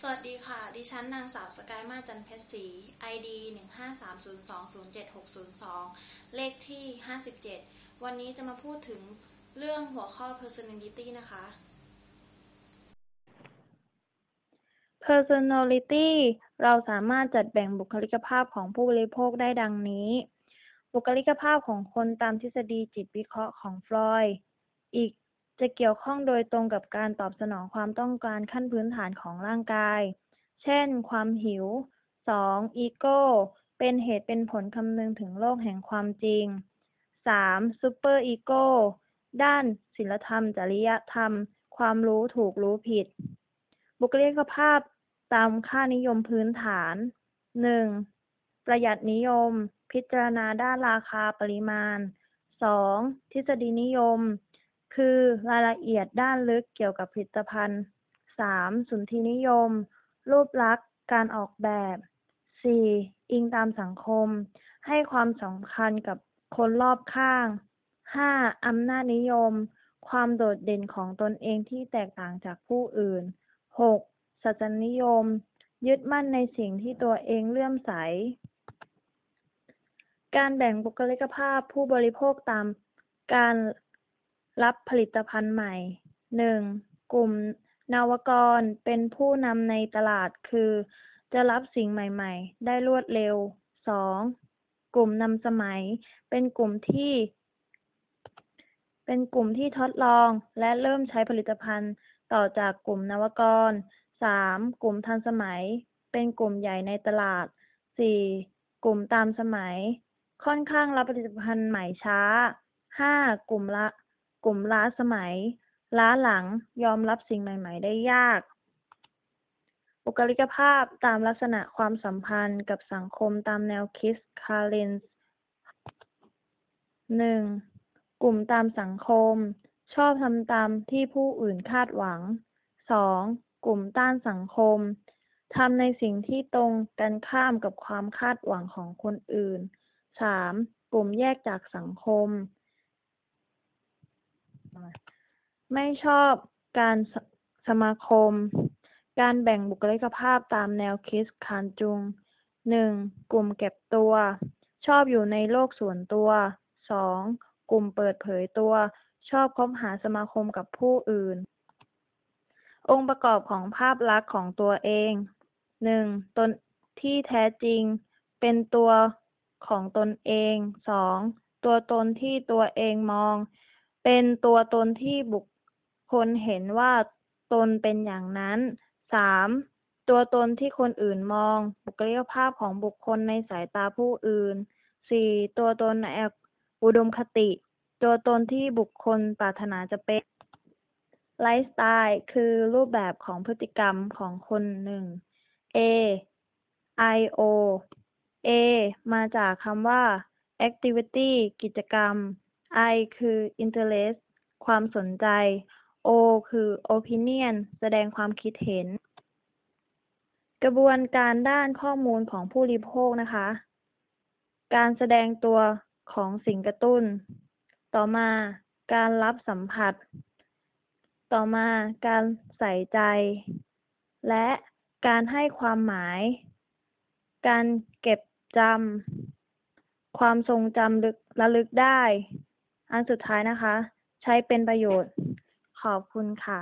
สวัสดีค่ะ ดิฉันนางสาวสกายมาจันเพชรศรี ID 1530207602 เลขที่ 57 วันนี้จะมาพูดถึงเรื่องหัวข้อ personality นะคะ Personality เราสามารถจัดแบ่งบุคลิกภาพของผู้บริโภคได้ดังนี้ บุคลิกภาพของคนตามทฤษฎีจิตวิเคราะห์ของฟลอยด์ อีก จะเกี่ยวข้องโดยตรงกับการตอบสนองความต้องการขั้นพื้นฐานของร่างกาย เช่น ความหิว 2. อีโก้ เป็นเหตุเป็นผลคำนึงถึงโลกแห่งความจริง 3. ซูเปอร์อีโก้ ด้านศีลธรรม จริยธรรม ความรู้ถูกรู้ผิด บุคลิกภาพตามค่านิยมพื้นฐาน 1. ประหยัดนิยม พิจารณาด้านราคาปริมาณ 2. ทฤษฎีนิยม คือรายละเอียดด้านลึกเกี่ยวกับผลิตภัณฑ์ 3. สุนทรีนิยม รูปลักษณ์ การออกแบบ 4. อิงตามสังคม ให้ความสำคัญกับคนรอบข้าง 5. อำนาจนิยม ความโดดเด่นของตนเองที่แตกต่างจากผู้อื่น 6. สัจนิยม ยึดมั่นในสิ่งที่ตัวเองเลื่อมใส การแบ่งบุคลิกภาพผู้บริโภคตามการ รับผลิตภัณฑ์ใหม่ 1. กลุ่มนวกรเป็นผู้นำในตลาดคือ จะรับสิ่งใหม่ๆ ได้รวดเร็ว 2. กลุ่มนำสมัย เป็นกลุ่มที่ เป็นกลุ่มที่ทดลองและเริ่มใช้ผลิตภัณฑ์ต่อจากกลุ่มนวกร 3. กลุ่มทันสมัย เป็นกลุ่มใหญ่ในตลาด 4. กลุ่มตามสมัย ค่อนข้างรับผลิตภัณฑ์ใหม่ช้า 5. กลุ่มละ กลุ่มล้าสมัย ล้าหลังยอมรับสิ่งใหม่ ๆ ได้ยาก บุคลิกภาพตามลักษณะความสัมพันธ์กับสังคมตามแนวคิดคาร์เลนส์หนึ่งกลุ่มตามสังคม ชอบทำตามที่ผู้อื่นคาดหวังสองกลุ่มต้านสังคมทำในสิ่งที่ตรงกันข้ามกับความคาดหวังของคนอื่นสามกลุ่มแยกจากสังคม ไม่ชอบการสสมาคม การแบ่งบุคลิกภาพตามแนวคิดคานจุงหนึ่งกลุ่มเก็บตัว ชอบอยู่ในโลกส่วนตัวสองกลุ่มเปิดเผยตัว ชอบคบหาสมาคมกับผู้อื่น องค์ประกอบของภาพลักษณ์ของตัวเองหนึ่งตนที่แท้จริง เป็นตัวของตนเองสองตัวตนที่ตัวเองมอง เป็นตัวตนที่บุคคลเห็นว่าตนเป็นอย่างนั้นสามตัวตนที่คนอื่นมอง บุคลิกภาพของบุคคลในสายตาผู้อื่นสี่ตัวตนในอุดมคติ ตัวตนที่บุคคลปรารถนาจะเป็นไลฟ์สไตล์คือรูปแบบของพฤติกรรมของคนหนึ่ง A I O A มาจากคำว่า activity กิจกรรม I คือ interest ความสนใจ O คือ opinion แสดงความคิดเห็น กระบวนการด้านข้อมูลของผู้บริโภคนะคะ การแสดงตัวของสิ่งกระตุ้น ต่อมาการรับสัมผัส ต่อมาการใส่ใจ และการให้ความหมาย การเก็บจำ ความทรงจำระลึกได้ อันสุดท้ายนะคะ ใช้เป็นประโยชน์ ขอบคุณค่ะ